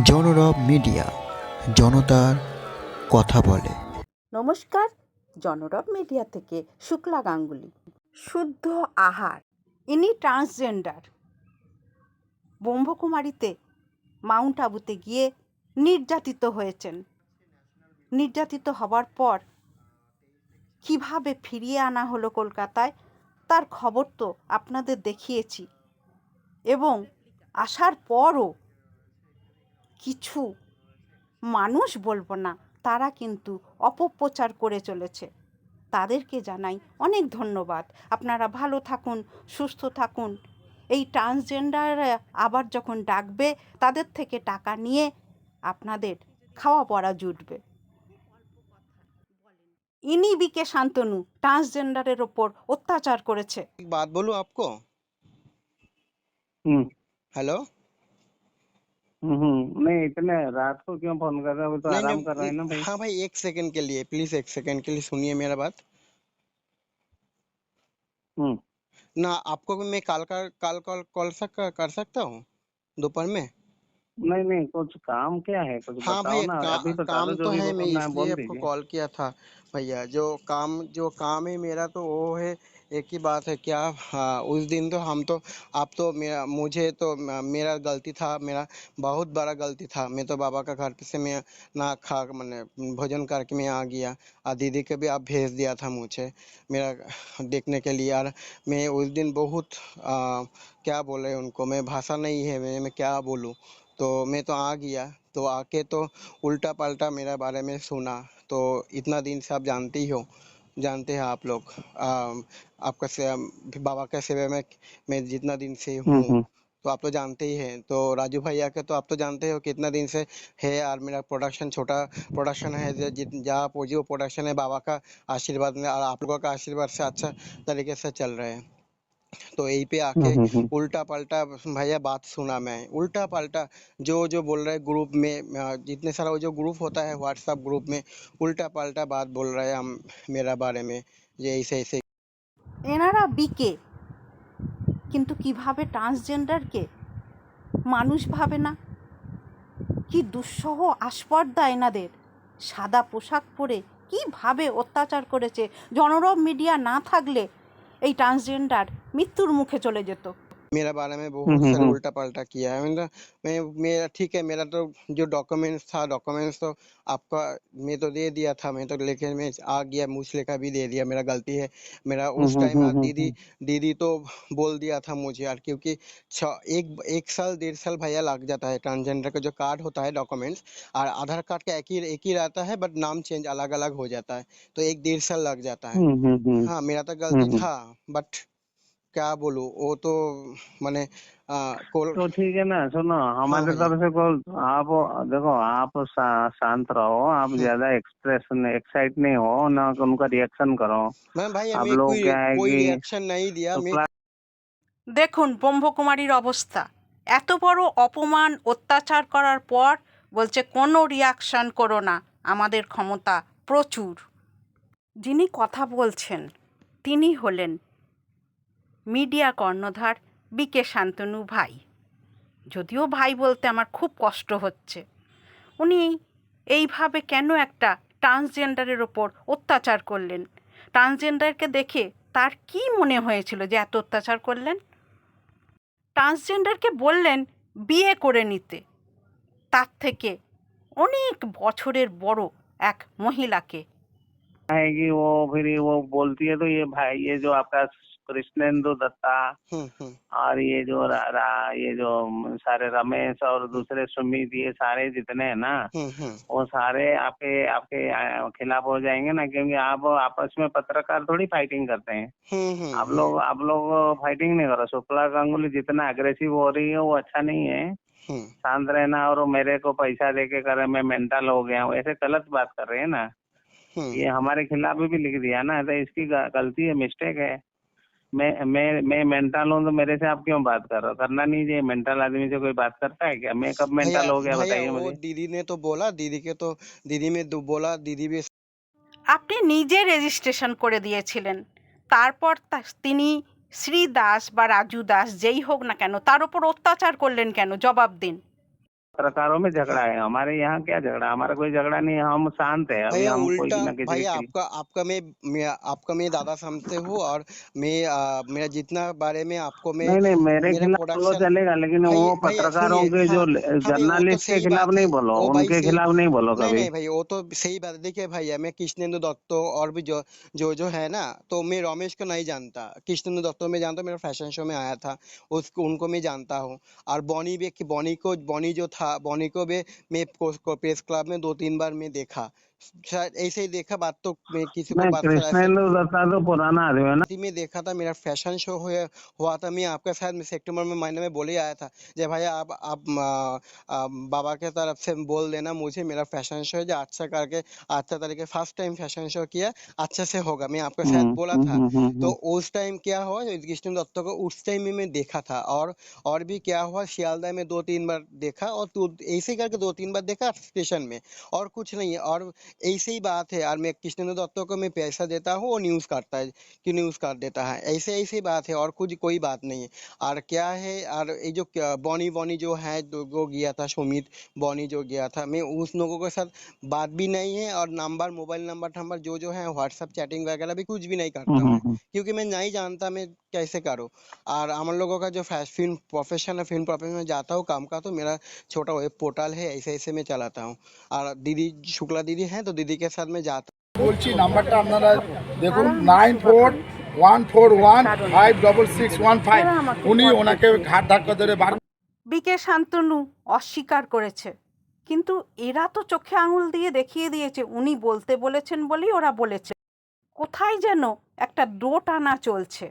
জনরব media জনতার কথা বলে। নমস্কার, জনরব মিডিয়া থেকে শুক্লা গাঙ্গুলি। শুদ্ধ আহার, ইনি ট্রান্সজেন্ডার। ব্রহ্মকুমারীতে মাউন্ট আবুতে গিয়ে নির্যাতিত হয়েছেন। নির্যাতিত হবার পর কীভাবে ফিরিয়ে আনা হলো কলকাতায়, তার খবর তো আপনাদের দেখিয়েছি। এবং আসার পরও কিছু মানুষ বলবো না তারা কিন্তু অপপ্রচার করে চলেছে তাদেরকে জানাই অনেক ধন্যবাদ আপনারা ভালো থাকুন সুস্থ থাকুন এই ট্রান্সজেন্ডার আবার যখন ডাকবে তাদের থেকে টাকা নিয়ে আপনাদের খাওয়া পড়া জুটবে ইনি বিকে শান্তনু ট্রান্সজেন্ডারের ওপর অত্যাচার করেছে एक बात बोलूं आपको हम्म हेलो हम्म, नहीं इतने रात को क्यों फ़ोन कर रहे हो? तो नहीं आराम नहीं कर रहे हैं ना भाई। हाँ भाई एक सेकंड के लिए प्लीज़ एक सेकंड के लिए सुनिए मेरा बात। हम्म। ना आपको भी मैं कॉल कर कॉल कॉल कॉल सक कर सकता हूँ? दोपहर में? नहीं नहीं कुछ काम क्या है? कुछ हाँ बताओ भाई ना का, अभी तो काम तो है मैं इसलिए आपको कॉल किया था। भैया जो काम जो काम है मेरा तो वो है एक ही बात है क्या? हाँ, उस दिन तो हम तो आप तो मेरा मुझे तो मेरा गलती था मेरा बहुत बड़ा गलती था। मैं तो बाबा का घर से मैं ना खा मैंने भोजन करके मैं आ गया। और दीदी के भी आप भेज दिया था मुझे मेरा देखने के लिए। और मैं उस दिन बहुत आ, क्या बोले उनको मैं भाषा नहीं है मैं, मैं क्या बोलूँ? तो मैं तो आ गया तो आके तो उल्टा पलटा मेरा बारे में सुना। तो इतना दिन से आप जानती हो जानते हैं आप लोग। आपका से, बाबा के सेवा में मैं जितना दिन से हम्म हूँ हम्म। तो आप तो जानते ही हैं। तो राजू भैया के तो आप तो जानते हो कितना दिन से है और मेरा प्रोडक्शन छोटा प्रोडक्शन है जहाँ वो प्रोडक्शन है बाबा का आशीर्वाद में और आप लोगों का आशीर्वाद से अच्छा तरीके से चल रहे हैं। तो यहीं पे आके हम्म हम्म उल्टा पलटा भैया बात सुना मैं उल्टा पलटा जो जो बोल रहे ग्रुप में अ, जितने सारा वो जो ग्रुप होता है व्हाट्सएप ग्रुप में उल्टा पलटा बात बोल रहे हैं हम मेरा बारे में ये ऐसे ऐसे এনারা বিকে কিন্তু কিভাবে ট্রান্সজেন্ডারকে মানুষ ভাবে না কি দুঃসহ আস্পর্দা এনাদের সাদা পোশাক পরে কিভাবে অত্যাচার করেছে জনরব মিডিয়া না থাকলে এই ট্রান্সজেন্ডার মৃত্যুর মুখে চলে যেত मेरा बारे में हम्म बहुत हम्म सारा हम्म उल्टा पलटा किया है मतलब मैं मेरा ठीक है मेरा तो जो डॉक्यूमेंट्स था डॉक्यूमेंट्स तो आपका मैं तो दे दिया था मैं तो लेके मैं आ गया मुझ लेकर भी दे दिया मेरा गलती है मेरा उस हम्म टाइम हम्म आज हम्म दीदी हम्म दीदी तो बोल दिया था मुझे यार क्योंकि छ एक एक साल डेढ़ साल भैया लग जाता है ट्रांसजेंडर का जो कार्ड होता है डॉक्यूमेंट्स और आधार कार्ड का एक ही एक ही रहता है बट नाम चेंज अलग अलग हो जाता है तो एक डेढ़ साल लग जाता है हम्म हम्म हम्म हाँ मेरा तो हम्म गलती हम्म। था बट क्या बोलूं वो तो मैंने आ, कोल तो ठीक है ना सुनो हाँ हमारे भैया तरफ से कॉल आप देखो आप शा, शांत रहो आप हम्म ज्यादा एक्सप्रेशन एक्साइट नहीं हो ना उनका रिएक्शन करो मैम भाई आप हमें लोग कोई क्या है कोई कि रिएक्शन नहीं दिया तो मैं क्लास দেখুন ব্রহ্মকুমারীর অবস্থা এত বড় অপমান অত্যাচার করার পর বলছে কোনো রিয়াকশন করো না আমাদের ক্ষমতা প্রচুর যিনি কথা বলছেন তিনি হলেন মিডিয়া কর্ণধার বিকে শান্তনু ভাই যদিও ভাই বলতে আমার খুব কষ্ট হচ্ছে উনি এইভাবে কেন একটা ট্রান্সজেন্ডারের ওপর অত্যাচার করলেন ট্রান্সজেন্ডারকে দেখে তার কি মনে হয়েছিল যে এত অত্যাচার করলেন ট্রান্সজেন্ডারকে বললেন বিয়ে করে নিতে তার থেকে অনেক বছরের বড় এক মহিলাকে आएगी वो फिर ये वो बोलती है तो ये भाई ये जो आपका कृष्णेंदु दत्ता हम्म हम्म। और ये जो रा, रा, ये जो सारे रमेश और दूसरे सुमित ये सारे जितने हैं ना हम्म वो सारे आपके आपके खिलाफ हो जाएँगे ना क्योंकि आप आपस में पत्रकार थोड़ी फाइटिंग करते हैं। आप लोग आप लोग फाइटिंग नहीं करो। शुक्ला गांगुली जितना अग्रेसिव हो रही है वो अच्छा नहीं है। शांत रहना और मेरे को पैसा दे के करे मैं मेंटल हो गया हूँ। ऐसे गलत बात कर रहे हैं ना। ये हमारे खिलाफ भी लिख दिया ना तो इसकी गलती है मिस्टेक है। मैं मैं मैं मेंटल हूँ तो मेरे से आप क्यों बात कर रहे हो करना नहीं चाहिए मेंटल आदमी से कोई बात करता है क्या मैं कब भैया मेंटल हो गया भैया बताइए वो मुझे दीदी ने तो बोला दीदी के तो दीदी में दो बोला दीदी भी আপনি নিজে রেজিস্ট্রেশন করে দিয়েছিলেন তারপর তা- তিনি শ্রী দাস বা রাজু দাস যেই হোক না কেন তার ওপর অত্যাচার করলেন কেন জবাব দিন पत्रकारों में झगड़ा है हमारे यहाँ क्या झगड़ा? हमारा कोई झगड़ा नहीं है हम शांत है अभी हम कोई ना किसी भैया आपका आपका मैं, मैं आपका मैं दादा समझते हूँ और मैं आ, मेरा जितना बारे में आपको मैं नहीं नहीं मेरे खिलाफ बोलो चलेगा लेकिन भाई वो पत्रकारों के जो हाँ हाँ तो जर्नलिस्ट के खिलाफ नहीं बोलो भाई उनके खिलाफ नहीं बोलो कभी। नहीं भाई वो तो सही बात देखिए भैया मैं कृष्णेंदु दत्तो और भी जो जो जो है ना तो मैं रमेश को नहीं जानता कृष्णेंदु दत्तो में जानता हूँ, मेरा फ़ैशन शो में आया था उसको उनको मैं जानता हूँ और बॉनी भी बॉनी को बॉनी जो था बॉनी को भी मैं प्रेस क्लब में दो तीन बार मैं देखा। शायद ऐसे ही देखा बात तो मैं किसी को बात दत्ता तो पुराना आदमी है ना। इसी में देखा था मेरा फ़ैशन शो हुआ हुआ था मैं आपके साथ में सितंबर में महीने में बोले आया था। जय भैया आप आप आ, आ, बाबा के तरफ़ से बोल देना मुझे मेरा फ़ैशन शो है जो अच्छा करके अच्छा तरीके फ़र्स्ट टाइम फ़ैशन शो किया अच्छे से होगा। मैं आपके साथ हम्म, बोला था। हम्म, हम्म, तो। उस टाइम क्या हुआ कृष्ण दत्त को उस टाइम में मैं देखा था और और भी क्या हुआ सियालदह में दो तीन बार देखा और तो ऐसे करके दो तीन बार देखा स्टेशन में और कुछ नहीं है और ऐसे ही बात है और मैं कृष्ण दत्त को मैं पैसा देता हूँ वो न्यूज़ करता है कि न्यूज़ कर देता है? ऐसे ऐसे ही बात है और कुछ कोई बात नहीं है। और क्या है और ये जो बॉनी बॉनी जो है जो गया था सुमित बॉनी जो गया था मैं उस लोगों के साथ बात भी नहीं है और नंबर मोबाइल नंबर नंबर जो जो है व्हाट्सअप चैटिंग वगैरह भी कुछ भी नहीं करता हूँ हम्म, क्योंकि मैं नहीं जानता मैं कैसे करूँ और हम लोगों का जो फैश फिल्म प्रोफेशन है फिल्म प्रोफेशन में जाता हूँ काम का तो मेरा छोटा वेब पोर्टल है ऐसे ऐसे मैं चलाता हूँ और दीदी शुक्ला दीदी हैं तो दीदी के साथ मैं जाता বলছি নাম্বারটা আপনারা দেখুন nine four one four one five double six one five উনি ওনাকে ঘাট ধাক্কা ধরে বার বিকে শান্তনু অস্বীকার করেছে কিন্তু এরা তো চোখে আঙুল দিয়ে দেখিয়ে দিয়েছে উনি বলতে বলেছেন বলেই ওরা বলেছে কোথায় যেন একটা ডো টানা চলছে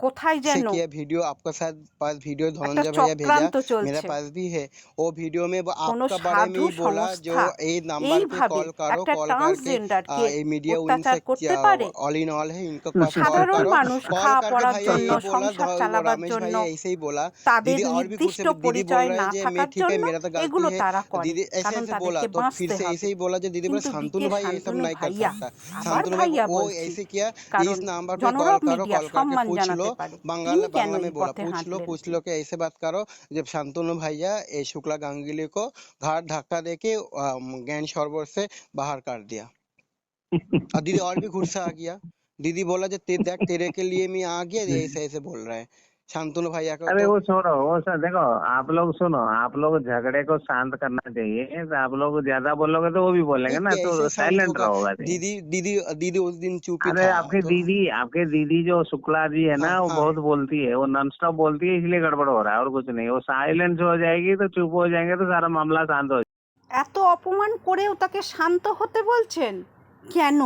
কোথায় से যেন किया वीडियो आपका साथ पास वीडियो একটা धनंजय भैया भेजा চক্রান্ত मेरा চলছে पास भी है वो वीडियो में वो কোনো आपका बारे में সাধু ही बोला जो সংস্থা ये नंबर पे এইভাবে कॉल करो একটা कॉल करके आ, ট্রান্সজেন্ডারকে ये मीडिया অত্যাচার उनसे করতে পারে ऑल इन ऑल है इनको पास कॉल সাধারণ करो মানুষ कॉल খাওয়া करके পড়ার भैया জন্য ये बोला সংসার ध- চালাবার रमेश জন্য भैया ऐसे ही बोला তাদের दीदी और भी कुछ নির্দিষ্ট दीदी बोल পরিচয় रहे না हैं जे मैं থাকার ठीक है জন্য मेरा तो गलती এগুলো है তারা করে दीदी ऐसे কারণ ऐसे बोला তাদেরকে तो फिर বাঁচতে से ऐसे হবে ही बोला जो दीदी बोला কিন্তু शांतनु বিকে भाई ये सब শান্তনু नहीं कर ভাইয়া सकता আবার शांतनु भाई ভাইয়া वो বলছি ऐसे किया কারণ इस नंबर पे कॉल জনরব करो মিডিয়া कॉल करके সম্মান पूछ জানাতে लो পারে बांग्ला बांग्ला में बोला पूछ लो पूछ लो कि ऐसे बात करो जब शांतनु भैया ए शुक्ला गांगुली को घाट धक्का देके ज्ञान सरोवर से बाहर काट दिया और दीदी और भी गुस्सा आ गया दीदी बोला जो ते, देख तेरे के लिए मैं आ गया ऐसे ऐसे बोल रहा है शांतनु भैया को अरे तो वो छोड़ो वो सब देखो आप लोग सुनो आप लोग झगड़े को शांत करना चाहिए तो आप लोग ज्यादा बोलोगे तो वो भी बोलेंगे ना नहीं, तो कैसे शांत साइलेंट होगा रहोगा दीदी दीदी दीदी उस दिन चुप ही अरे था आपकी तो दीदी आपके दीदी जो शुक्ला जी है ना हाँ, वो हाँ। बहुत बोलती है वो नॉन स्टॉप बोलती है इसलिए गड़बड़ हो रहा है और कुछ नहीं वो साइलेंस हो जाएगी तो चुप हो जाएंगे तो सारा मामला शांत हो এত অপমান করেও তাকে শান্ত হতে বলছেন কেন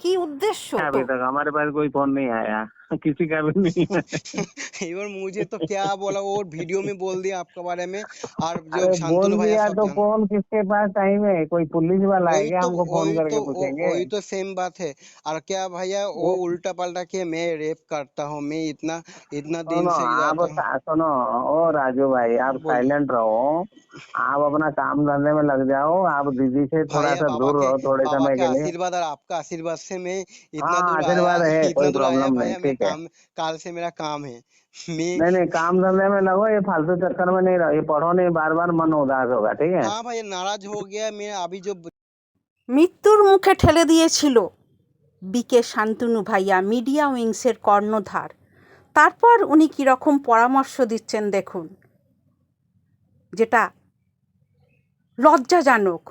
কি উদ্দেশ্য जाएगा তো अभी तक हमारे पास कोई फोन नहीं आया किसी का भी नहीं और मुझे तो क्या बोला वो वीडियो में बोल दिया आपके बारे में। और जो शांतनु बोल दिया तो फ़ोन किसके पास टाइम है? कोई पुलिस वाला है क्या तो हमको फ़ोन करके तो पूछेंगे? वही तो सेम बात है। और क्या भैया वो उल्टा पलटा के मैं रेप करता हूँ मैं इतना इतना दिन से आप सुनो ओ राजू भाई आप साइलेंट रहो। आप अपना काम धंधे में लग जाओ आप दीदी से थोड़ा सा दूर रहो थोड़े समय के लिए। आशीर्वाद और आपका आशीर्वाद से मैं इतना हाँ दूर आशीर्वाद है कोई प्रॉब्लम नहीं काम काल से मेरा काम है मैं नहीं नहीं काम धंधे में लगो ये फालतू चक्कर में नहीं रहो ये पढ़ो नहीं बार बार मन उदास होगा ठीक है हाँ भैया नाराज हो गया मैं अभी जो মৃত্যুর মুখে ঠেলে দিয়েছিল বিকে শান্তনু ভাইয়া মিডিয়া উইংসের কর্ণধার তারপর উনি কীরকম পরামর্শ দিচ্ছেন দেখুন যেটা লজ্জাজনক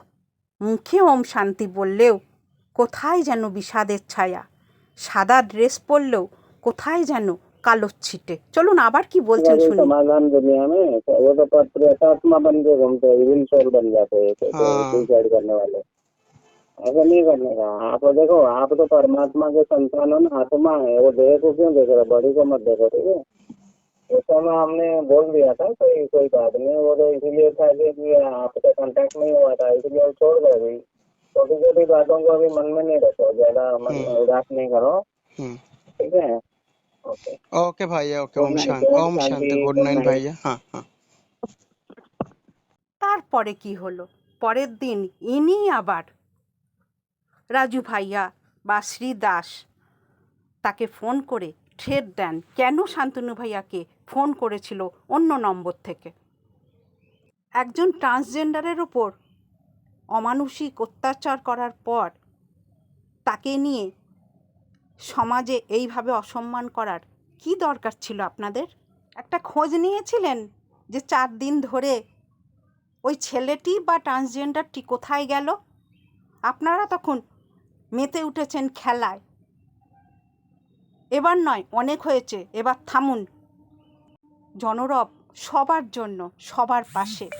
মুখে ওম শান্তি বললেও কোথায় যেন বিষাদের ছায়া সাদা ড্রেস পরলেও কোথায় যেন কালো ছিটে চলুন আবার কি বলছেন अगर শুনি समाधान दुनिया में तो वो तो पर प्रेतात्मा बन के घूमते हैं विल सोल बन जाते हैं तो हाँ। सुसाइड करने वाले ऐसा नहीं करने का आप देखो आप तो परमात्मा के संतान हो ना आत्मा है वो देह को क्यों देख रहे हो बॉडी को मत देखो ठीक है उस समय हमने बोल दिया था कोई कोई बात नहीं वो तो इसीलिए था कि कि आपका कांटेक्ट नहीं हुआ था इसलिए वो छोड़ गए अभी छोटी छोटी बातों को अभी मन में नहीं रखो ज्यादा मन में हम्म। उदास नहीं करो हम्म, ठीक है ওকে ভাইয়া ওকে ওম শান্তি ওম শান্তি গুড নাইট ভাইয়া হ্যাঁ হ্যাঁ তারপরে কি হলো? পরের দিন ইনি আবার রাজু ভাইয়া বা শ্রী দাস তাকে ফোন করে ঠের দেন। কেন শান্তনু ভাইয়াকে ফোন করেছিল অন্য নম্বর থেকে? একজন ট্রান্সজেন্ডারের ওপর অমানসিক অত্যাচার করার পর তাকে নিয়ে সমাজে এইভাবে অসম্মান করার কি দরকার ছিল আপনাদের? একটা খোঁজ নিয়েছিলেন যে চার দিন ধরে ওই ছেলেটি বা ট্রান্সজেন্ডারটি কোথায় গেল? আপনারা তখন মেতে উঠেছেন খেলায়। এবার নয়, অনেক হয়েছে, এবার থামুন। জনরব সবার জন্য, সবার পাশে।